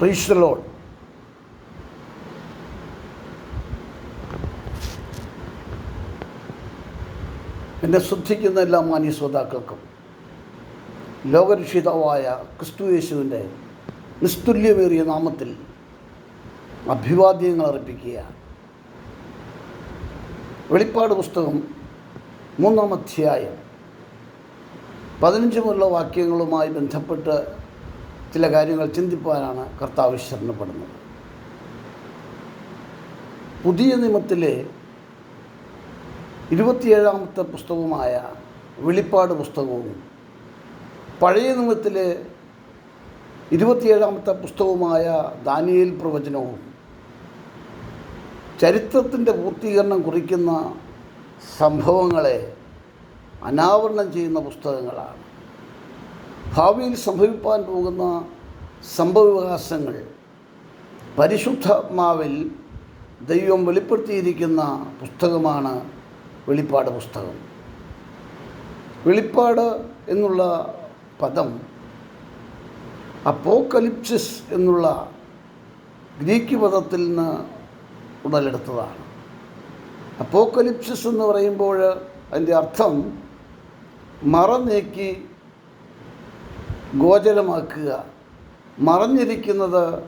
പ്രീശ്വലോൺ എന്നെ ശ്രദ്ധിക്കുന്ന എല്ലാ മാന്യ ശ്രോതാക്കൾക്കും ലോകരക്ഷിതാവായ ക്രിസ്തു യേശുവിന്റെ നിസ്തുല്യമേറിയ നാമത്തിൽ അഭിവാദ്യങ്ങൾ അർപ്പിക്കുകയാണ്. വെളിപ്പാട് പുസ്തകം മൂന്നാം അധ്യായം പതിനഞ്ച് മുതലുള്ള വാക്യങ്ങളുമായി ബന്ധപ്പെട്ട് ചില കാര്യങ്ങൾ ചിന്തിപ്പാനാണ് കർത്താവ് ശരണപ്പെടുന്നത് പുതിയ നിയമത്തിലെ ഇരുപത്തിയേഴാമത്തെ പുസ്തകവുമായ വെളിപ്പാട് പുസ്തകവും പഴയ നിയമത്തിലെ ഇരുപത്തിയേഴാമത്തെ പുസ്തകവുമായ ദാനിയേൽ പ്രവചനവും ചരിത്രത്തിന്റെ പൂർത്തീകരണം കുറിക്കുന്ന സംഭവങ്ങളെ അനാവരണം ചെയ്യുന്ന പുസ്തകങ്ങളാണ്. ഭാവിയിൽ സംഭവിപ്പാൻ പോകുന്ന സംഭവവികാസങ്ങൾ പരിശുദ്ധാത്മാവിൽ ദൈവം വെളിപ്പെടുത്തിയിരിക്കുന്ന പുസ്തകമാണ് വെളിപ്പാട് പുസ്തകം. വെളിപ്പാട് എന്നുള്ള പദം അപ്പോക്കലിപ്സിസ് എന്നുള്ള ഗ്രീക്ക് പദത്തിൽ നിന്ന് ഉടലെടുത്തതാണ്. അപ്പോക്കലിപ്സിസ് എന്ന് പറയുമ്പോൾ അതിന്റെ അർത്ഥം മറ നീക്കി ഗോചരമാക്കുക. മറഞ്ഞിരിക്കുന്നത്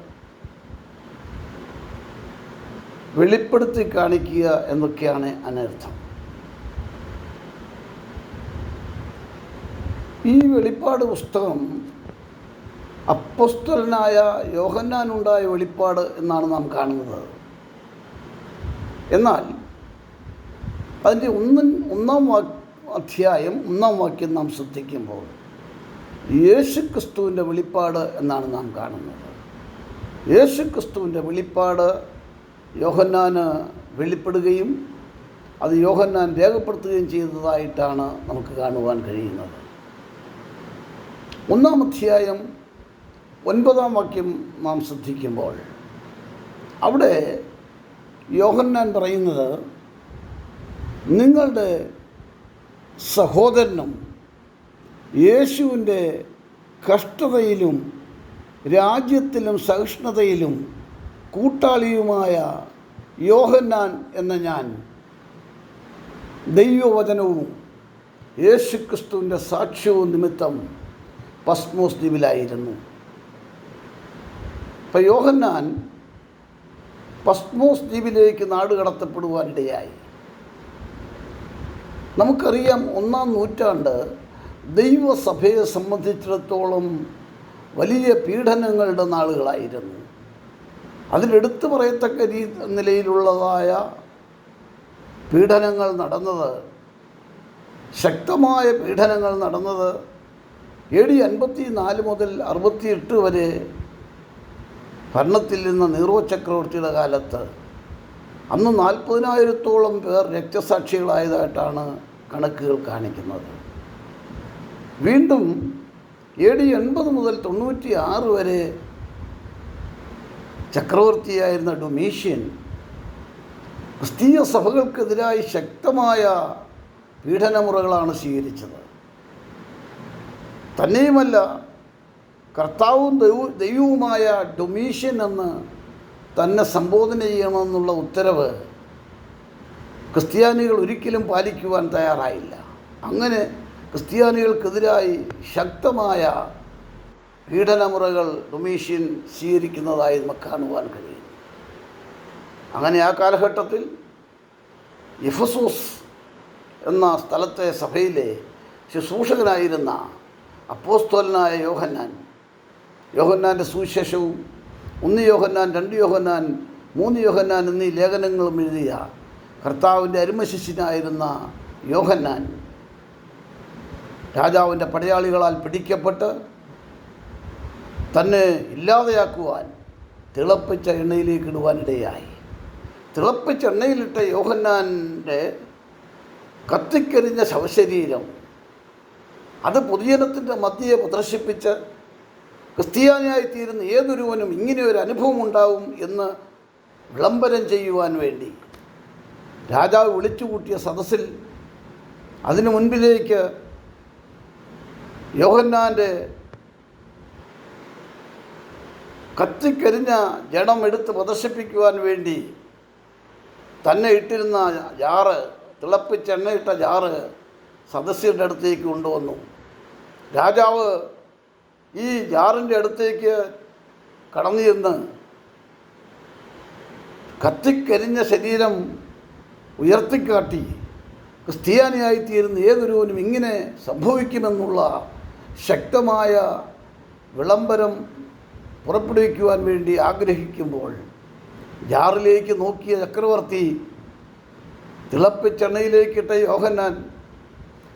വെളിപ്പെടുത്തി കാണിക്കുക എന്നൊക്കെയാണ് അനർത്ഥം. ഈ വെളിപ്പാട് പുസ്തകം അപ്പസ്തലനായ യോഹന്നാനുണ്ടായ വെളിപ്പാട് എന്നാണ് നാം കാണുന്നത്. എന്നാൽ അതിന്റെ ഒന്നും ഒന്നാം വാ അധ്യായം ഒന്നാം വാക്യം നാം ശ്രദ്ധിക്കുമ്പോൾ യേശു ക്രിസ്തുവിന്റെ വെളിപ്പാട് എന്നാണ് നാം കാണുന്നത്. യേശു ക്രിസ്തുവിന്റെ വെളിപ്പാട് യോഹന്നാന് വെളിപ്പെടുകയും അത് യോഹന്നാൻ രേഖപ്പെടുത്തുകയും ചെയ്തതായിട്ടാണ് നമുക്ക് കാണുവാൻ കഴിയുന്നത്. ഒന്നാം അധ്യായം ഒൻപതാം വാക്യം നാം ശ്രദ്ധിക്കുമ്പോൾ അവിടെ യോഹന്നാൻ പറയുന്നത് നിങ്ങളുടെ സഹോദരനും യേശുവിന്റെ കഷ്ടതയിലും രാജ്യത്തിലും സഹിഷ്ണുതയിലും കൂട്ടാളിയുമായ യോഹന്നാൻ എന്ന ഞാൻ ദൈവവചനവും യേശുക്രിസ്തുവിന്റെ സാക്ഷ്യവും നിമിത്തം പസ്മോസ് ദ്വീപിലായിരുന്നു. അപ്പം യോഹന്നാൻ പസ്മോസ് ദ്വീപിലേക്ക് നാട് കടത്തപ്പെടുവാനിടയായി. നമുക്കറിയാം ഒന്നാം നൂറ്റാണ്ട് ദൈവസഭയെ സംബന്ധിച്ചിടത്തോളം വലിയ പീഡനങ്ങളുടെ നാളുകളായിരുന്നു. അതിലെടുത്തു പറയത്തക്ക രീ നിലയിലുള്ളതായ പീഡനങ്ങൾ നടന്നത് ശക്തമായ പീഡനങ്ങൾ നടന്നത് എ ഡി അൻപത്തി നാല് മുതൽ അറുപത്തിയെട്ട് വരെ ഭരണത്തിൽ നിന്ന് നീറോ ചക്രവർത്തിയുടെ കാലത്ത്. അന്ന് നാൽപ്പതിനായിരത്തോളം പേർ രക്തസാക്ഷികളായതായിട്ടാണ് കണക്കുകൾ കാണിക്കുന്നത്. വീണ്ടും എ ഡി എൺപത് മുതൽ തൊണ്ണൂറ്റി ആറ് വരെ ചക്രവർത്തിയായിരുന്ന ഡൊമീഷ്യൻ ക്രിസ്തീയ സഭകൾക്കെതിരായി ശക്തമായ പീഡനമുറകളാണ് സ്വീകരിച്ചത്. തന്നെയുമല്ല കർത്താവും ദൈവ ദൈവവുമായ ഡൊമീഷ്യൻ എന്ന് തന്നെ സംബോധന ചെയ്യണമെന്നുള്ള ഉത്തരവ് ക്രിസ്ത്യാനികൾ ഒരിക്കലും പാലിക്കുവാൻ തയ്യാറായില്ല. അങ്ങനെ ക്രിസ്ത്യാനികൾക്കെതിരായി ശക്തമായ പീഡനമുറകൾ ഡൊമീഷ്യൻ സ്വീകരിക്കുന്നതായി നമുക്ക് കാണുവാൻ കഴിയും. അങ്ങനെ ആ കാലഘട്ടത്തിൽ എഫസൂസ് എന്ന സ്ഥലത്തെ സഭയിലെ ശുശ്രൂഷകനായിരുന്ന അപ്പോസ്തോലനായ യോഹന്നാൻ യോഹന്നാന്റെ സുവിശേഷവും ഒന്ന് യോഹന്നാൻ രണ്ട് യോഹന്നാൻ മൂന്ന് യോഹന്നാൻ എന്നീ ലേഖനങ്ങളും എഴുതിയ കർത്താവിന്റെ അരുമശിഷ്യനായിരുന്ന യോഹന്നാൻ രാജാവിന്റെ പടയാളികളാൽ പിടിക്കപ്പെട്ട് തന്നെ ഇല്ലാതെയാക്കുവാൻ തിളപ്പിച്ച എണ്ണയിലേക്ക് ഇടുവാനിടയായി തിളപ്പിച്ച എണ്ണയിലിട്ട യോഹന്നാന്റെ കത്തിക്കരിഞ്ഞ ശവശരീരം അത് പൊതുജനത്തിന്റെ മധ്യയെ പ്രദർശിപ്പിച്ച് ക്രിസ്ത്യാനിയായിത്തീരുന്ന ഏതൊരുവനും ഇങ്ങനെ ഒരു അനുഭവം ഉണ്ടാവും എന്ന് വിളംബരം ചെയ്യുവാൻ വേണ്ടി രാജാവ് വിളിച്ചുകൂട്ടിയ സദസ്സിൽ അതിനു മുൻപിലേക്ക് യോഹന്നാന്റെ കത്തിക്കരിഞ്ഞ ജഡം എടുത്ത് പ്രദർശിപ്പിക്കുവാൻ വേണ്ടി തന്നെ ഇട്ടിരുന്ന ജാറ് തിളപ്പിച്ചെണ്ണയിട്ട ജാറ് സദസ്യരുടെ അടുത്തേക്ക് കൊണ്ടുവന്നു. രാജാവ് ഈ ജാറിന്റെ അടുത്തേക്ക് കടന്നു ചെന്ന് കത്തിക്കരിഞ്ഞ ശരീരം ഉയർത്തിക്കാട്ടി ക്രിസ്ത്യാനിയായിത്തീരുന്ന ഏതൊരുവനും ഇങ്ങനെ സംഭവിക്കുമെന്നുള്ള ശക്തമായ വിളംബരം പുറപ്പെടുവിക്കുവാൻ വേണ്ടി ആഗ്രഹിക്കുമ്പോൾ ജാറിലേക്ക് നോക്കിയ ചക്രവർത്തി തിളപ്പിച്ചെണ്ണയിലേക്കിട്ട യോഹന്നാൻ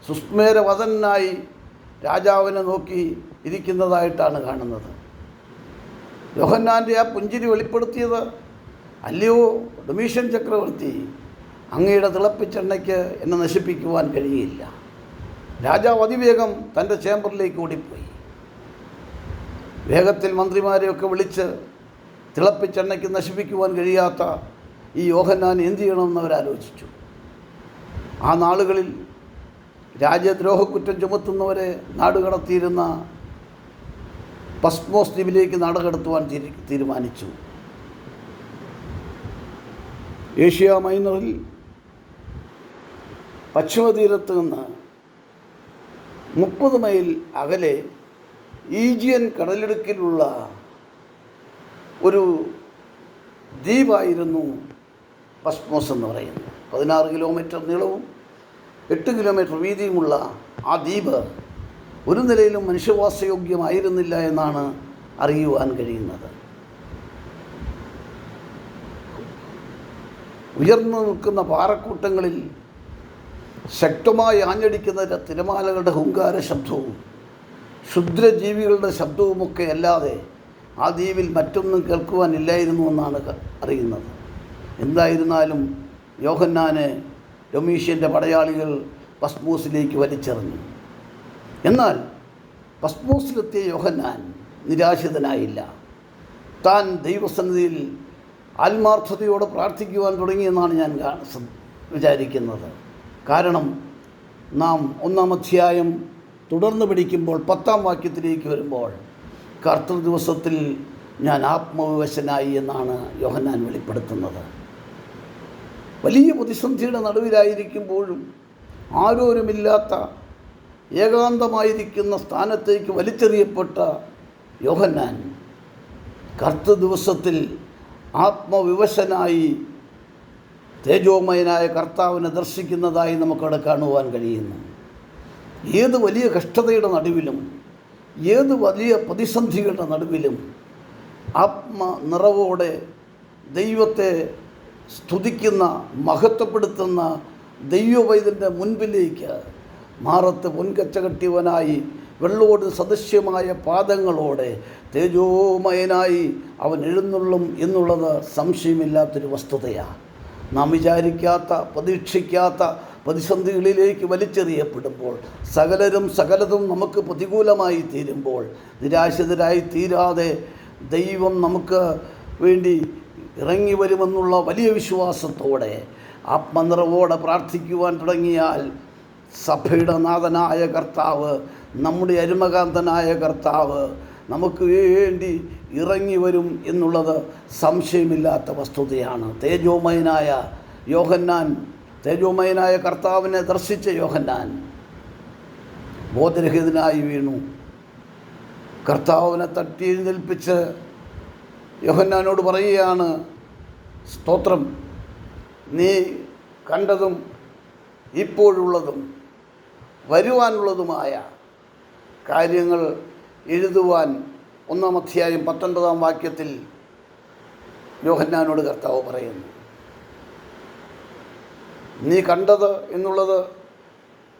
സുസ്മേരവതനായി രാജാവിനെ നോക്കി ഇരിക്കുന്നതായിട്ടാണ് കാണുന്നത്. യോഹന്നാന്റെ ആ പുഞ്ചിരി വെളിപ്പെടുത്തിയത് അല്ലയോ ഡൊമീഷ്യൻ ചക്രവർത്തി അങ്ങയുടെ തിളപ്പിച്ചെണ്ണയ്ക്ക് എന്നെ നശിപ്പിക്കുവാൻ കഴിയില്ല. രാജാവ് അതിവേഗം തന്റെ ചേംബറിലേക്ക് ഓടിപ്പോയി. വേഗത്തിൽ മന്ത്രിമാരെയൊക്കെ വിളിച്ച് തിളപ്പിച്ചെണ്ണയ്ക്ക് നശിപ്പിക്കുവാൻ കഴിയാത്ത ഈ യോഹന്നാൻ എന്തു ചെയ്യണമെന്ന് അവരാലോചിച്ചു. ആ നാളുകളിൽ രാജ്യദ്രോഹക്കുറ്റം ചുമത്തുന്നവരെ നാടുകടത്തിയിരുന്ന പസ്മോസ് ദ്വീപിലേക്ക് നാടുകടത്തുവാൻ തീരു തീരുമാനിച്ചു. ഏഷ്യ മൈനറിൽ പശ്ചിമതീരത്ത് നിന്ന് മുപ്പത് മൈൽ അകലെ ഈജിയൻ കടലിടുക്കിലുള്ള ഒരു ദ്വീപായിരുന്നു പസ്മോസ് എന്ന് പറയുന്നത്. പതിനാറ് കിലോമീറ്റർ നീളവും എട്ട് കിലോമീറ്റർ വീതിയുമുള്ള ആ ദ്വീപ് ഒരു നിലയിലും മനുഷ്യവാസയോഗ്യമായിരുന്നില്ല എന്നാണ് അറിയുവാൻ കഴിയുന്നത്. ഉയർന്നു നിൽക്കുന്ന പാറക്കൂട്ടങ്ങളിൽ ശക്തമായി ആഞ്ഞടിക്കുന്ന തിരമാലകളുടെ ഹുങ്കാര ശബ്ദവും ക്ഷുദ്രജീവികളുടെ ശബ്ദവുമൊക്കെ അല്ലാതെ ആ ദ്വീപിൽ മറ്റൊന്നും കേൾക്കുവാനില്ലായിരുന്നു എന്നാണ് അറിയുന്നത്. എന്തായിരുന്നാലും യോഹന്നാനെ ഡൊമീഷ്യന്റെ പടയാളികൾ പസ്മൂസിലേക്ക് വലിച്ചെറിഞ്ഞു. എന്നാൽ പസ്മൂസിലെത്തിയ യോഹന്നാൻ നിരാശിതനായില്ല. താൻ ദൈവസന്നിധിയിൽ ആത്മാർത്ഥതയോടെ പ്രാർത്ഥിക്കുവാൻ തുടങ്ങിയെന്നാണ് ഞാൻ വിചാരിക്കുന്നത്. കാരണം നാം ഒന്നാം അധ്യായം തുടർന്ന് പഠിക്കുമ്പോൾ പത്താം വാക്യത്തിലേക്ക് വരുമ്പോൾ കർത്തൃ ദിവസത്തിൽ ഞാൻ ആത്മവിവശനായി എന്നാണ് യോഹന്നാൻ വെളിപ്പെടുത്തുന്നത്. വലിയ പ്രതിസന്ധിയുടെ നടുവിലായിരിക്കുമ്പോഴും ആരോരുമില്ലാത്ത ഏകാന്തമായിരിക്കുന്ന സ്ഥാനത്തേക്ക് വലിച്ചെറിയപ്പെട്ട യോഹന്നാൻ കർത്തൃ ദിവസത്തിൽ ആത്മവിവശനായി തേജോമയനായ കർത്താവിനെ ദർശിക്കുന്നതായി നമുക്കവിടെ കാണുവാൻ കഴിയുന്നു. ഏത് വലിയ കഷ്ടതയുടെ നടുവിലും ഏത് വലിയ പ്രതിസന്ധികളുടെ നടുവിലും ആത്മ നിറവോടെ ദൈവത്തെ സ്തുതിക്കുന്ന മഹത്വപ്പെടുത്തുന്ന ദൈവവൈദ്യന്റെ മുൻപിലേക്ക് മാറത്ത് പൊൻകച്ച കെട്ടിയവനായി വെള്ളോട് സദൃശ്യമായ പാദങ്ങളോടെ തേജോമയനായി അവൻ എഴുന്നള്ളും എന്നുള്ളത് സംശയമില്ലാത്തൊരു വസ്തുതയാണ് നാം വിചാരിക്കാത്ത പ്രതീക്ഷിക്കാത്ത പ്രതിസന്ധികളിലേക്ക് വലിച്ചെറിയപ്പെടുമ്പോൾ സകലരും സകലതും നമുക്ക് പ്രതികൂലമായി തീരുമ്പോൾ നിരാശിതരായി തീരാതെ ദൈവം നമുക്ക് വേണ്ടി ഇറങ്ങി വരുമെന്നുള്ള വലിയ വിശ്വാസത്തോടെ ആത്മനിറവോടെ പ്രാർത്ഥിക്കുവാൻ തുടങ്ങിയാൽ സഭയുടെ നാഥനായ കർത്താവ് നമ്മുടെ അരുമകാന്തനായ കർത്താവ് നമുക്ക് വേണ്ടി ഇറങ്ങി വരും എന്നുള്ളത് സംശയമില്ലാത്ത വസ്തുതയാണ്. തേജോമയനായ യോഹന്നാൻ തേജോമയനായ കർത്താവിനെ ദർശിച്ച യോഹന്നാൻ ബോധരഹിതനായി വീണു. കർത്താവിനെ തട്ടി യോഹന്നാനോട് പറയുകയാണ് സ്തോത്രം നീ കണ്ടതും ഇപ്പോഴുള്ളതും വരുവാനുള്ളതുമായ കാര്യങ്ങൾ എഴുതുവാൻ ഒന്നാം അധ്യായം പത്തൊൻപതാം വാക്യത്തിൽ യോഹന്നാനോട് കർത്താവ് പറയുന്നു നീ കണ്ടത് എന്നുള്ളത്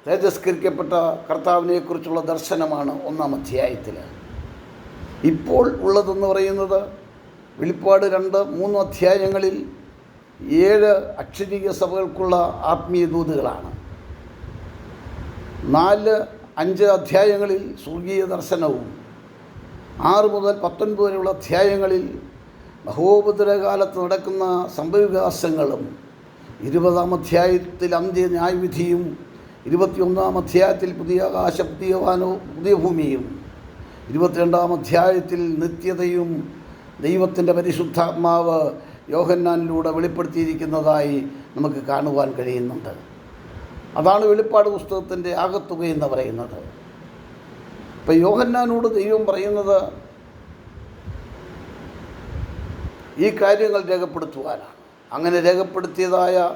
തേജസ്കരിക്കപ്പെട്ട കർത്താവിനെക്കുറിച്ചുള്ള ദർശനമാണ് ഒന്നാം അധ്യായത്തിൽ ഇപ്പോൾ ഉള്ളതെന്ന് പറയുന്നത് വെളിപ്പാട് രണ്ട് മൂന്ന് അധ്യായങ്ങളിൽ ഏഴ് അക്ഷരീയ സഭകൾക്കുള്ള ആത്മീയ ദൂതുകളാണ്. നാല് അഞ്ച് അധ്യായങ്ങളിൽ സ്വർഗീയ ദർശനവും ആറ് മുതൽ പത്തൊൻപത് വരെയുള്ള അധ്യായങ്ങളിൽ മഹോപദ്രകാലത്ത് നടക്കുന്ന സംഭവവികാസങ്ങളും ഇരുപതാം അധ്യായത്തിൽ അന്ത്യ ന്യായവിധിയും ഇരുപത്തിയൊന്നാം അധ്യായത്തിൽ പുതിയ ആകാശ പുതിയ വാനോ പുതിയ ഭൂമിയും ഇരുപത്തിരണ്ടാം അധ്യായത്തിൽ നിത്യതയും ദൈവത്തിന്റെ പരിശുദ്ധാത്മാവ് യോഹന്നാനിലൂടെ വെളിപ്പെടുത്തിയിരിക്കുന്നതായി നമുക്ക് കാണുവാൻ കഴിയുന്നുണ്ട്. അതാണ് വെളിപ്പാട് പുസ്തകത്തിന്റെ ആകത്തുക എന്ന് പറയുന്നത്. ഇപ്പം യോഹന്നാനോട് ദൈവം പറയുന്നത് ഈ കാര്യങ്ങൾ രേഖപ്പെടുത്തുവാനാണ്. അങ്ങനെ രേഖപ്പെടുത്തിയതായ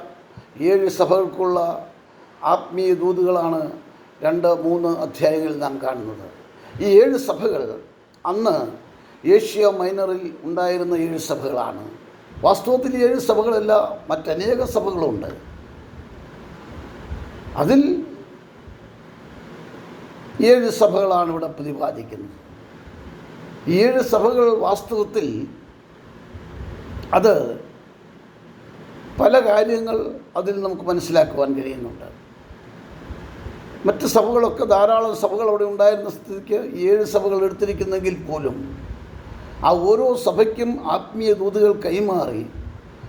ഏഴ് സഭകൾക്കുള്ള ആത്മീയ ദൂതുകളാണ് രണ്ട് മൂന്ന് അധ്യായങ്ങളിൽ നാം കാണുന്നത്. ഈ ഏഴ് സഭകൾ അന്ന് ഏഷ്യ മൈനറിൽ ഉണ്ടായിരുന്ന ഏഴ് സഭകളാണ്. വാസ്തവത്തിൽ ഏഴ് സഭകളല്ല മറ്റനേക സഭകളുണ്ട്. അതിൽ ഏഴ് സഭകളാണ് ഇവിടെ പ്രതിപാദിക്കുന്നത്. ഏഴ് സഭകൾ വാസ്തവത്തിൽ അത് പല കാര്യങ്ങൾ അതിൽ നമുക്ക് മനസ്സിലാക്കുവാൻ കഴിയുന്നുണ്ട്. മറ്റ് സഭകളൊക്കെ ധാരാളം സഭകൾ അവിടെ ഉണ്ടായിരുന്ന സ്ഥിതിക്ക് ഏഴ് സഭകൾ എടുത്തിരിക്കുന്നെങ്കിൽ പോലും ആ ഓരോ സഭയ്ക്കും ആത്മീയ ദൂതുകൾ കൈമാറി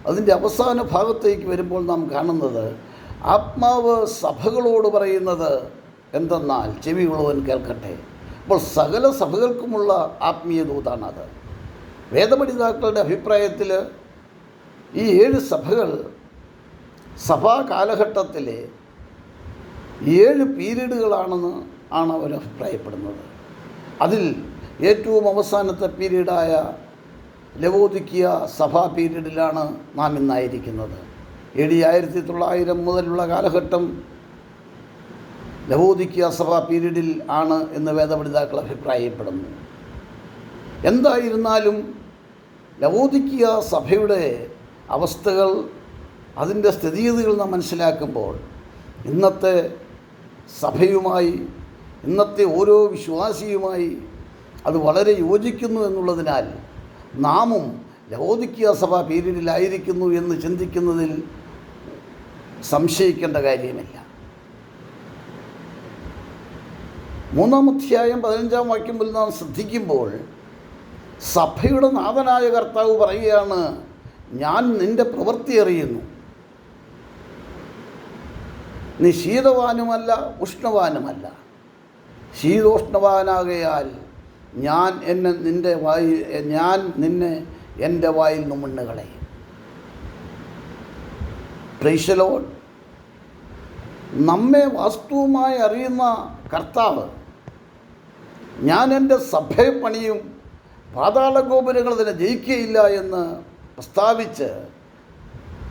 അതിന്റെ അവസാന ഭാഗത്തേക്ക് വരുമ്പോൾ നാം കാണുന്നത് ആത്മാവ് സഭകളോട് പറയുന്നത് എന്തെന്നാൽ ചെവി ചെവിയുള്ളവൻ കേൾക്കട്ടെ. അപ്പോൾ സകല സഭകൾക്കുമുള്ള ആത്മീയ ദൂതാണത്. വേദപഠിതാക്കളുടെ അഭിപ്രായത്തിൽ ഈ ഏഴ് സഭകൾ സഭാ കാലഘട്ടത്തിലെ ഏഴ് പീരീഡുകളാണെന്ന് ആണ് അവർ അഭിപ്രായപ്പെടുന്നത്. അതിൽ ഏറ്റവും അവസാനത്തെ പീരീഡായ ലവോദിക്കിയ സഭാ പീരീഡിലാണ് നാം ഇന്നായിരിക്കുന്നത്. എ ആയിരത്തി തൊള്ളായിരം മുതലുള്ള കാലഘട്ടം ലവോദിക്കിയ സഭാ പീരീഡിൽ ആണ് എന്ന് വേദപഠിതാക്കൾ അഭിപ്രായപ്പെടുന്നു. എന്തായിരുന്നാലും ലവോദിക്കിയ സഭയുടെ അവസ്ഥകൾ അതിന്റെ സ്ഥിതിഗതികൾ നാം മനസ്സിലാക്കുമ്പോൾ ഇന്നത്തെ സഭയുമായി ഇന്നത്തെ ഓരോ വിശ്വാസിയുമായി അത് വളരെ യോജിക്കുന്നു എന്നുള്ളതിനാൽ നാമും ലവോദിക്കിയ സഭ പീരീഡിലായിരിക്കുന്നു എന്ന് ചിന്തിക്കുന്നതിൽ സംശയിക്കേണ്ട കാര്യമില്ല. മൂന്നാം അധ്യായം പതിനഞ്ചാം വാക്യം മുതൽ നാം ശ്രദ്ധിക്കുമ്പോൾ സഭയുടെ നാഥനായ കർത്താവ് പറയുകയാണ് ഞാൻ നിന്റെ പ്രവൃത്തി അറിയുന്നു. നീ ശീതവാനുമല്ല ഉഷ്ണവാനുമല്ല. ശീതോഷ്ണവാനാകയാൽ ഞാൻ എന്നെ നിന്റെ വായി ഞാൻ നിന്നെ എന്റെ വായിൽ നിന്ന് കളയും പ്രൈശലോൺ നമ്മെ വാസ്തുവുമായി അറിയുന്ന കർത്താവ് ഞാൻ എന്റെ സഭയെ പണിയും പാതാള അതിനെ ജയിക്കുകയില്ല എന്ന് പ്രസ്താവിച്ച്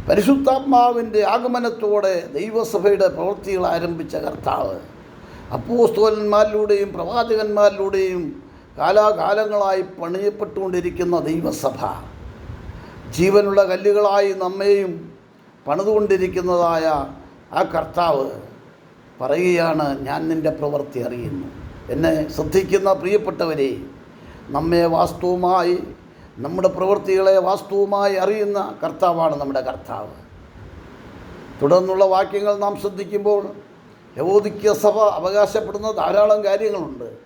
പരിശുദ്ധാത്മാവിന്റെ ആഗമനത്തോടെ ദൈവസഭയുടെ പ്രവൃത്തികൾ ആരംഭിച്ച കർത്താവ്. അപ്പോസ്തോലന്മാരിലൂടെയും പ്രവാചകന്മാരിലൂടെയും കാലാകാലങ്ങളായി പണിയപ്പെട്ടുകൊണ്ടിരിക്കുന്ന ദൈവസഭ. ജീവനുള്ള കല്ലുകളായി നമ്മെയും പണിതുകൊണ്ടിരിക്കുന്നതായ ആ കർത്താവ് പറയുകയാണ് ഞാൻ നിന്റെ പ്രവൃത്തി അറിയുന്നു. എന്നെ ശ്രദ്ധിക്കുന്ന പ്രിയപ്പെട്ടവരെ നമ്മെ വാസ്തുവുമായി നമ്മുടെ പ്രവൃത്തികളെ വാസ്തുവുമായി അറിയുന്ന കർത്താവാണ് നമ്മുടെ കർത്താവ്. തുടർന്നുള്ള വാക്യങ്ങൾ നാം ശ്രദ്ധിക്കുമ്പോൾ യവോദിക്യ സഭ അവകാശപ്പെടുന്ന ധാരാളം കാര്യങ്ങളുണ്ട്.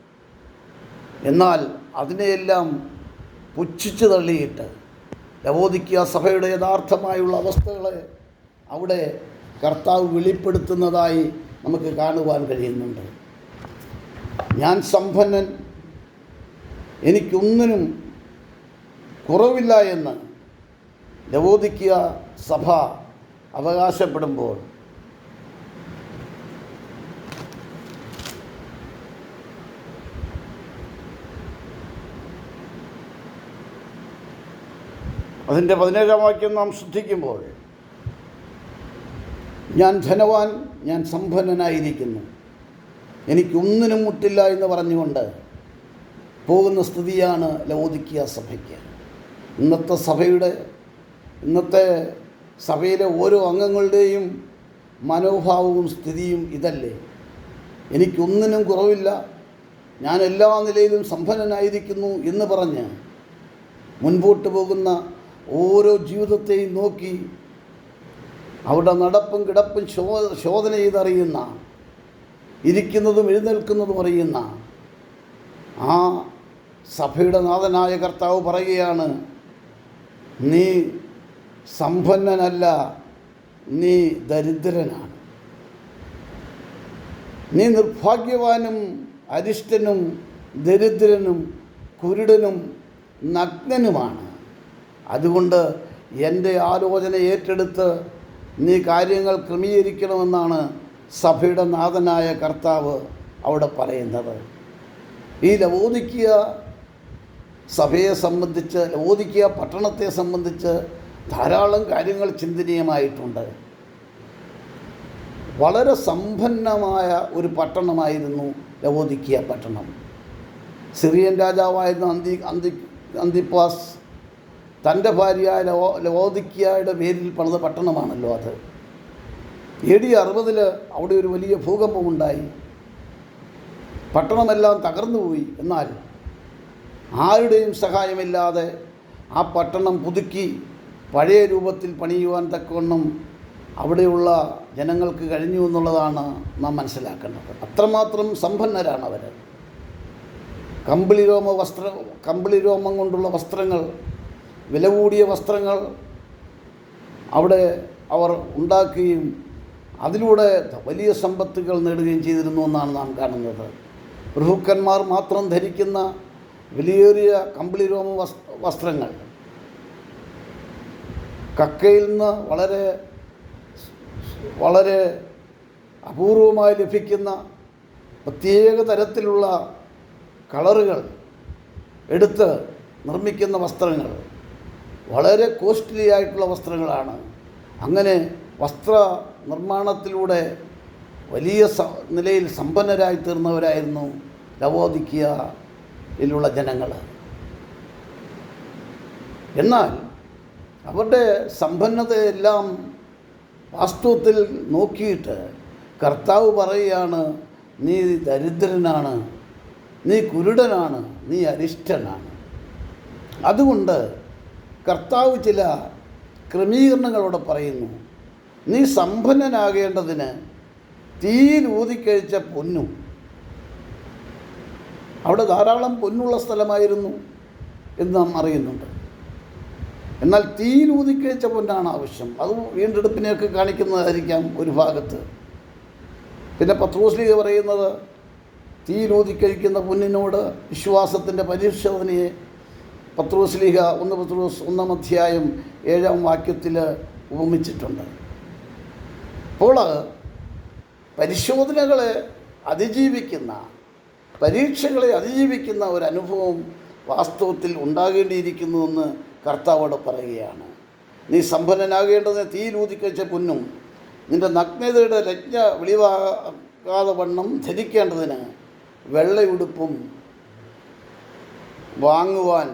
എന്നാൽ അതിനെയെല്ലാം പുച്ഛിച്ചു തള്ളിയിട്ട് ലവോദിക്യ സഭയുടെ യഥാർത്ഥമായുള്ള അവസ്ഥകളെ അവിടെ കർത്താവ് വെളിപ്പെടുത്തുന്നതായി നമുക്ക് കാണുവാൻ കഴിയുന്നുണ്ട്. ഞാൻ സമ്പന്നൻ. എനിക്കൊന്നിനും കുറവില്ല എന്ന് ലവോദിക്കിയ സഭ അവകാശപ്പെടുമ്പോൾ. അതിന്റെ പതിനേഴാം വാക്യം നാം ശ്രദ്ധിക്കുമ്പോൾ ഞാൻ ധനവാൻ ഞാൻ സമ്പന്നനായിരിക്കുന്നു. എനിക്കൊന്നിനും മുട്ടില്ല എന്ന് പറഞ്ഞുകൊണ്ട് പോകുന്ന സ്ഥിതിയാണ് ലവോദിക്കിയ സഭയ്ക്ക്. ഇന്നത്തെ സഭയുടെ ഇന്നത്തെ സഭയിലെ ഓരോ അംഗങ്ങളുടെയും മനോഭാവവും സ്ഥിതിയും ഇതല്ലേ? എനിക്കൊന്നിനും കുറവില്ല. ഞാൻ എല്ലാ നിലയിലും സമ്പന്നനായിരിക്കുന്നു എന്ന് പറഞ്ഞ് മുൻപോട്ട് പോകുന്ന ഓരോ ജീവിതത്തെയും നോക്കി അവിടെ നടപ്പും കിടപ്പും ശോ ശോധന ചെയ്തറിയുന്ന ഇരിക്കുന്നതും എഴുന്നേൽക്കുന്നതും അറിയുന്ന ആ സഭയുടെ നാഥനായ കർത്താവ് പറയുകയാണ് നീ സമ്പന്നനല്ല നീ ദരിദ്രനാണ്. നീ നിർഭാഗ്യവാനും അരിഷ്ടനും ദരിദ്രനും കുരുടനും നഗ്നനുമാണ്. അതുകൊണ്ട് എന്റെ ആലോചന ഏറ്റെടുത്ത് നീ കാര്യങ്ങൾ ക്രമീകരിക്കണമെന്നാണ് സഭയുടെ നാഥനായ കർത്താവ് അവിടെ പറയുന്നത്. ഈ ലവോദിക്കുക സഭയെ സംബന്ധിച്ച് ലവോദിക്കുക പട്ടണത്തെ സംബന്ധിച്ച് ധാരാളം കാര്യങ്ങൾ ചിന്തനീയമായിട്ടുണ്ട്. വളരെ സമ്പന്നമായ ഒരു പട്ടണമായിരുന്നു ലവോദിക്കിയ പട്ടണം. സിറിയൻ രാജാവായിരുന്ന അന്തി അന്തി അന്തിപ്പാസ് തന്റെ ഭാര്യ ലവോ ലവോദിക്കിയയുടെ പേരിൽ പണിത പട്ടണമാണല്ലോ അത്. എ ഡി അറുപതിൽ അവിടെ ഒരു വലിയ ഭൂകമ്പമുണ്ടായി. പട്ടണമെല്ലാം തകർന്നുപോയി എന്നാൽ ആരുടെയും സഹായമില്ലാതെ ആ പട്ടണം പുതുക്കി പഴയ രൂപത്തിൽ പണിയുവാൻ തക്കവണ്ണം അവിടെയുള്ള ജനങ്ങൾക്ക് കഴിഞ്ഞു എന്നുള്ളതാണ് നാം മനസ്സിലാക്കേണ്ടത്. അത്രമാത്രം സമ്പന്നരാണ് അവർ കമ്പിളി രോമ വസ്ത്ര കമ്പിളി രോമം കൊണ്ടുള്ള വസ്ത്രങ്ങൾ വില കൂടിയ വസ്ത്രങ്ങൾ അവിടെ അവർ ഉണ്ടാക്കുകയും അതിലൂടെ വലിയ സമ്പത്തുകൾ നേടുകയും ചെയ്തിരുന്നു എന്നാണ് നാം കാണുന്നത്. പ്രഭുക്കന്മാർ മാത്രം ധരിക്കുന്ന വലിയേറിയ കമ്പിളി രോമ വസ് വസ്ത്രങ്ങൾ. കക്കയിൽ നിന്ന് വളരെ വളരെ അപൂർവമായി ലഭിക്കുന്ന പ്രത്യേക തരത്തിലുള്ള കളറുകൾ എടുത്ത് നിർമ്മിക്കുന്ന വസ്ത്രങ്ങൾ. വളരെ കോസ്റ്റ്ലി ആയിട്ടുള്ള വസ്ത്രങ്ങളാണ്. അങ്ങനെ വസ്ത്ര നിർമ്മാണത്തിലൂടെ വലിയ സ നിലയിൽ സമ്പന്നരായി തീർന്നവരായിരുന്നു ലവോദിക്കയിലുള്ള ജനങ്ങൾ. എന്നാൽ അവരുടെ സമ്പന്നതയെല്ലാം വാസ്തുവത്തിൽ നോക്കിയിട്ട് കർത്താവ് പറയുകയാണ് നീ ദരിദ്രനാണ് നീ കുരുടനാണ് നീ അരിഷ്ടനാണ്. അതുകൊണ്ട് കർത്താവ് ചില ക്രമീകരണങ്ങളോടെ പറയുന്നു. നീ സമ്പന്നനാകേണ്ടതിന് തീയിലൂതിക്കഴിച്ച പൊന്നു. അവിടെ ധാരാളം പൊന്നുള്ള സ്ഥലമായിരുന്നു എന്ന് നാം അറിയുന്നുണ്ട്. എന്നാൽ തീയിലൂതിക്കഴിച്ച പൊന്നാണ് ആവശ്യം. അത് വീണ്ടെടുപ്പിനെയൊക്കെ കാണിക്കുന്നതായിരിക്കാം ഒരു ഭാഗത്ത്. പിന്നെ പത്രോസ്ലിക പറയുന്നത് തീയിലൂതിക്കഴിക്കുന്ന പൊന്നിനോട് വിശ്വാസത്തിന്റെ പരിശോധനയെ പത്രോസ്ലിഹ ഒന്ന് പത്രോസ് ഒന്നാം അധ്യായം ഏഴാം വാക്യത്തിൽ ഉപമിച്ചിട്ടുണ്ട്. അപ്പോൾ പരിശോധനകളെ അതിജീവിക്കുന്ന പരീക്ഷകളെ അതിജീവിക്കുന്ന ഒരു അനുഭവം വാസ്തവത്തിൽ ഉണ്ടാകേണ്ടിയിരിക്കുന്നുവെന്ന് കർത്താവോട് പറയുകയാണ്. നീ സമ്പന്നനാകേണ്ടതിന് തീയിലൂതിക്കഴിച്ച പൊന്നും നിന്റെ നഗ്നതയുടെ ലജ്ഞ വെളിവാകാതെ വണ്ണം ധരിക്കേണ്ടതിന് വെള്ളയുടുപ്പും വാങ്ങുവാൻ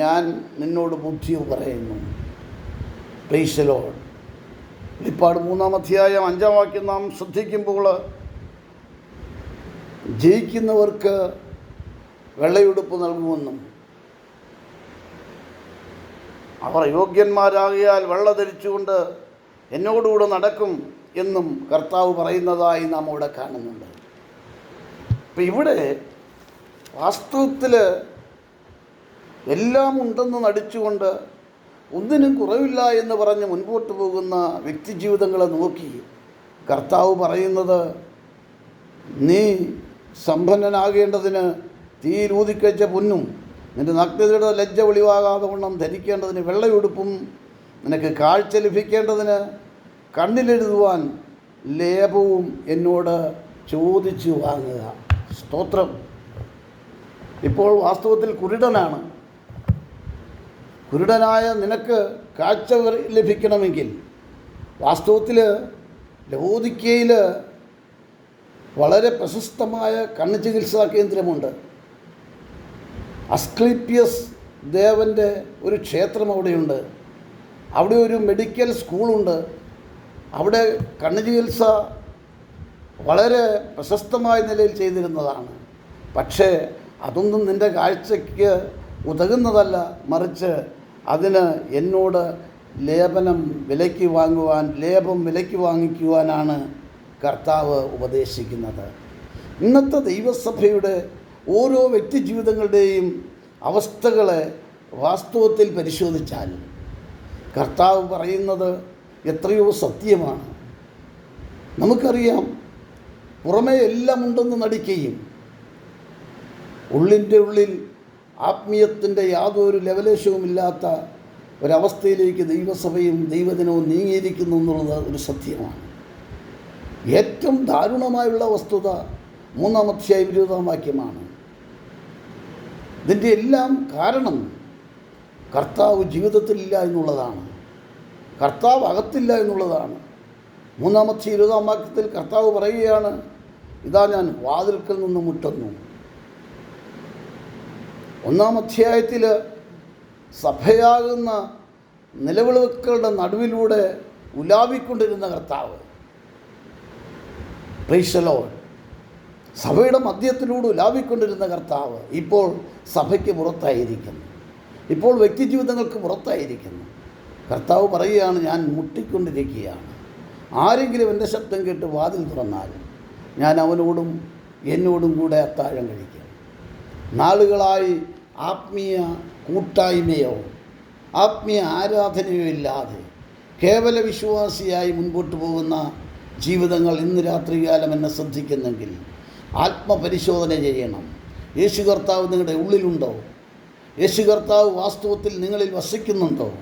ഞാൻ നിന്നോട് ബുദ്ധിയോ പറയുന്നു. പ്രീശലോ വെളിപ്പാട് മൂന്നാം അധ്യായം അഞ്ചാം വാക്യം നാം ശ്രദ്ധിക്കുമ്പോൾ ജയിക്കുന്നവർക്ക് വെള്ളയുടുപ്പ് നൽകുമെന്നും അവർ യോഗ്യന്മാരാകിയാൽ വെള്ള ധരിച്ചുകൊണ്ട് എന്നോടുകൂടെ നടക്കും എന്നും കർത്താവ് പറയുന്നതായി നാം ഇവിടെ കാണുന്നുണ്ട്. അപ്പം ഇവിടെ വാസ്തവത്തിൽ എല്ലാം ഉണ്ടെന്ന് നടിച്ചുകൊണ്ട് ഒന്നിനും കുറവില്ല എന്ന് പറഞ്ഞ് മുൻപോട്ട് പോകുന്ന വ്യക്തിജീവിതങ്ങളെ നോക്കി കർത്താവ് പറയുന്നത് നീ സമ്പന്നനാകേണ്ടതിന് തീയിലൂതിക്കഴിച്ച പൊന്നും നിന്റെ നഗ്നതയുടെ ലജ്ജ വെളിവാകാതെ വണ്ണം ധരിക്കേണ്ടതിന് വെള്ളയുടുപ്പും നിനക്ക് കാഴ്ച ലഭിക്കേണ്ടതിന് കണ്ണിലെഴുതുവാൻ ലേപവും എന്നോട് ചോദിച്ചു വാങ്ങുക. സ്തോത്രം. ഇപ്പോൾ വാസ്തവത്തിൽ കുരുടനാണ്. കുരുടനായ നിനക്ക് കാഴ്ച ലഭിക്കണമെങ്കിൽ വാസ്തവത്തിൽ ലവോദിക്കയിൽ വളരെ പ്രശസ്തമായ കണ്ണ് ചികിത്സാ കേന്ദ്രമുണ്ട്. അസ്ക്ലിപ്പിയസ് ദേവന്റെ ഒരു ക്ഷേത്രം അവിടെയുണ്ട്. അവിടെ ഒരു മെഡിക്കൽ സ്കൂളുണ്ട്. അവിടെ കണ്ണ് ചികിത്സ വളരെ പ്രശസ്തമായ നിലയിൽ ചെയ്തിരുന്നതാണ്. പക്ഷേ അതൊന്നും നിന്റെ കാഴ്ചയ്ക്ക് ഉതകുന്നതല്ല മറിച്ച് അതിന് എന്നോട് ലേപനം വിലയ്ക്ക് വാങ്ങുവാൻ ലേപം വിലയ്ക്ക് വാങ്ങിക്കുവാനാണ് കർത്താവ് ഉപദേശിക്കുന്നത്. ഇന്നത്തെ ദൈവസഭയുടെ ഓരോ വ്യക്തി ജീവിതങ്ങളുടെയും അവസ്ഥകളെ വാസ്തവത്തിൽ പരിശോധിച്ചാൽ കർത്താവ് പറയുന്നത് എത്രയോ സത്യമാണ്. നമുക്കറിയാം പുറമേ എല്ലാം ഉണ്ടെന്ന് നടിക്കുകയും ഉള്ളിന്റെ ഉള്ളിൽ ആത്മീയത്തിന്റെ യാതൊരു ലവലേശവുമില്ലാത്ത ഒരവസ്ഥയിലേക്ക് ദൈവസഭയും ദൈവജനവും നീങ്ങിയിരിക്കുന്നു എന്നുള്ളത് ഒരു സത്യമാണ്. ഏറ്റവും ദാരുണമായുള്ള വസ്തുത മൂന്നാം അധ്യായ വാക്യമാണ്. ഇതിന്റെ എല്ലാം കാരണം കർത്താവ് ജീവിതത്തിലില്ല എന്നുള്ളതാണ്. കർത്താവ് അകത്തില്ല എന്നുള്ളതാണ്. മൂന്നാമത്തെ ഇരുപതാം വാക്യത്തിൽ കർത്താവ് പറയുകയാണ് ഇതാ ഞാൻ വാതിൽക്കൽ നിന്ന് മുട്ടുന്നു. ഒന്നാം അധ്യായത്തിൽ സഭയാകുന്ന നിലവിളികളുടെ നടുവിലൂടെ ഉലാവിക്കൊണ്ടിരുന്ന കർത്താവ്. പ്രീശലോ സഭയുടെ മധ്യത്തിലൂടെ ഉലാവിക്കൊണ്ടിരുന്ന കർത്താവ് ഇപ്പോൾ സഭയ്ക്ക് പുറത്തായിരിക്കുന്നു. ഇപ്പോൾ വ്യക്തിജീവിതങ്ങൾക്ക് പുറത്തായിരിക്കുന്നു. കർത്താവ് പറയുകയാണ് ഞാൻ മുട്ടിക്കൊണ്ടിരിക്കുകയാണ്. ആരെങ്കിലും എന്റെ ശബ്ദം കേട്ട് വാതിൽ തുറന്നാൽ ഞാൻ അവനോടും എന്നോടും കൂടെ അത്താഴം കഴിക്കും. നാളുകളായി ആത്മീയ കൂട്ടായ്മയോ ആത്മീയ ആരാധനയോ ഇല്ലാതെ കേവല വിശ്വാസിയായി മുൻപോട്ട് പോകുന്ന ജീവിതങ്ങൾ ഇന്ന് രാത്രികാലം എന്നെ ശ്രദ്ധിക്കുന്നെങ്കിൽ ആത്മപരിശോധന ചെയ്യണം. യേശു കർത്താവ് നിങ്ങളുടെ ഉള്ളിലുണ്ടോ? യേശു കർത്താവ് വാസ്തവത്തിൽ നിങ്ങളിൽ വസിക്കുന്നുണ്ടോ?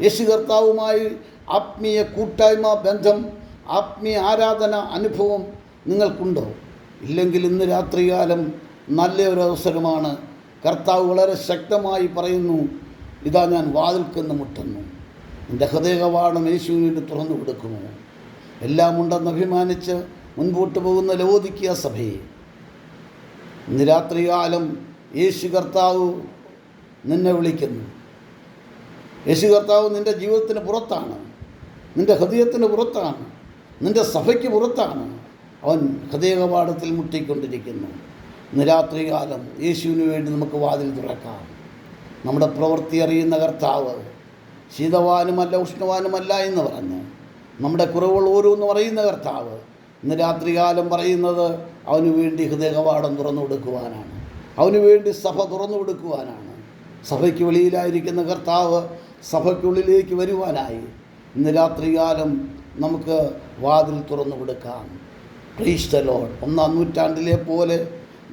യേശു കർത്താവുമായി ആത്മീയ കൂട്ടായ്മ ബന്ധം ആത്മീയ ആരാധന അനുഭവം നിങ്ങൾക്കുണ്ടോ? ഇല്ലെങ്കിൽ ഇന്ന് രാത്രികാലം നല്ല ഒരു അവസരമാണ് കർത്താവ് വളരെ ശക്തമായി പറയുന്നു ഇതാ ഞാൻ വാതിൽക്കെന്ന് മുട്ടുന്നു. എന്റെ ഹൃദയകവാടം യേശുവിന് തുറന്നു കൊടുക്കുന്നു. എല്ലാം ഉണ്ടെന്ന് അഭിമാനിച്ച് മുൻപോട്ട് പോകുന്ന ലവോദിക്കുക സഭയെ. ഇന്ന് രാത്രികാലം യേശു കർത്താവ് നിന്നെ വിളിക്കുന്നു. യേശു കർത്താവ് നിന്റെ ജീവിതത്തിന് പുറത്താണ്. നിന്റെ ഹൃദയത്തിന് പുറത്താണ്. നിന്റെ സഭയ്ക്ക് പുറത്താണ്. അവൻ ഹൃദയകവാടത്തിൽ മുട്ടിക്കൊണ്ടിരിക്കുന്നു. ഇന്ന് രാത്രികാലം യേശുവിന് വേണ്ടി നമുക്ക് വാതിൽ തുറക്കാം. നമ്മുടെ പ്രവൃത്തി അറിയുന്ന കർത്താവ് ശീതവാനുമല്ല ഉഷ്ണവാനുമല്ല എന്ന് പറഞ്ഞ് നമ്മുടെ കുറവുകൾ ഓരോന്നും അറിയുന്ന കർത്താവ് ഇന്ന് രാത്രികാലം പറയുന്നത് അവന് വേണ്ടി ഹൃദയകവാടം തുറന്നു കൊടുക്കുവാനാണ്. അവന് വേണ്ടി സഭ തുറന്നു കൊടുക്കുവാനാണ്. സഭയ്ക്ക് വെളിയിലായിരിക്കുന്ന കർത്താവ് സഭയ്ക്കുള്ളിലേക്ക് വരുവാനായി ഇന്ന് രാത്രികാലം നമുക്ക് വാതിൽ തുറന്നു കൊടുക്കാം. ക്രൈസ്തലോൺ ഒന്നാം നൂറ്റാണ്ടിലെ പോലെ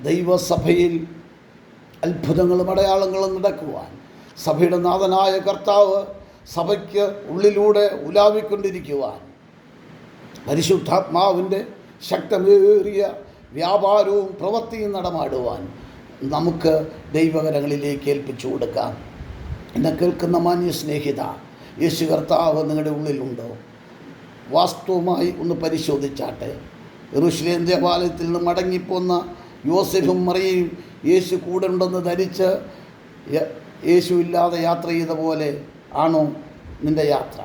ദൈവസഭയിൽ അത്ഭുതങ്ങളും അടയാളങ്ങളും നടക്കുവാൻ സഭയുടെ നാഥനായ കർത്താവ് സഭയ്ക്ക് ഉള്ളിലൂടെ ഉലാവിക്കൊണ്ടിരിക്കുവാൻ പരിശുദ്ധാത്മാവിന്റെ ശക്തമേറിയ വ്യാപാരവും പ്രവൃത്തിയും നടമാടുവാൻ നമുക്ക് ദൈവകരങ്ങളിലേക്ക് ഏൽപ്പിച്ചു കൊടുക്കാം. എന്നെ കേൾക്കുന്ന മാന്യ സ്നേഹിത യേശു കർത്താവ് നിങ്ങളുടെ ഉള്ളിലുണ്ടോ? വാസ്തവമായി ഒന്ന് പരിശോധിച്ചാട്ടെ. ഋഷിലേന്ദ്രപാലയത്തിൽ നിന്ന് മടങ്ങിപ്പോന്ന യോസഫും മറിയയും യേശു കൂടെ ഉണ്ടെന്ന് ധരിച്ച് യേശു ഇല്ലാതെ യാത്ര ചെയ്ത പോലെ ആണോ നിന്റെ യാത്ര?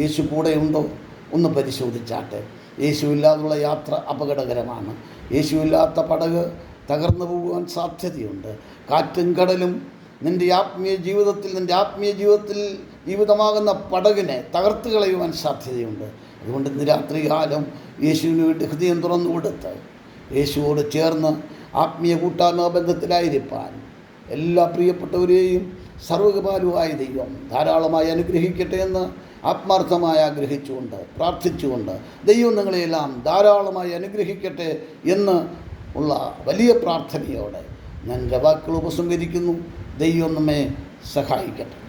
യേശു കൂടെയുണ്ടോ? ഒന്ന് പരിശോധിച്ചാട്ടെ. യേശു ഇല്ലാതുള്ള യാത്ര അപകടകരമാണ്. യേശു ഇല്ലാത്ത പടക് തകർന്നു പോകുവാൻ സാധ്യതയുണ്ട്. കാറ്റും കടലും നിന്റെ ആത്മീയ ജീവിതത്തിൽ നിന്റെ ആത്മീയ ജീവിതത്തിൽ ജീവിതമാകുന്ന പടകിനെ തകർത്ത് കളയുവാൻ സാധ്യതയുണ്ട്. അതുകൊണ്ട് ഇന്ന് രാത്രികാലം യേശുവിന് വേണ്ടി ഹൃദയം തുറന്നു കൊടുത്ത് യേശുവോട് ചേർന്ന് ആത്മീയ കൂട്ടായ്മ ബന്ധത്തിലായിരിക്കാൻ എല്ലാ പ്രിയപ്പെട്ടവരെയും സർവകപാലുവായ ദൈവം ധാരാളമായി അനുഗ്രഹിക്കട്ടെ എന്ന് ആത്മാർത്ഥമായി ആഗ്രഹിച്ചുകൊണ്ട് പ്രാർത്ഥിച്ചുകൊണ്ട് ദൈവം നിങ്ങളെയെല്ലാം ധാരാളമായി അനുഗ്രഹിക്കട്ടെ എന്ന് ഉള്ള വലിയ പ്രാർത്ഥനയോടെ ഞാൻ രവാക്കൾ ഉപസംഹരിക്കുന്നു. ദൈവം നമ്മെ സഹായിക്കട്ടെ.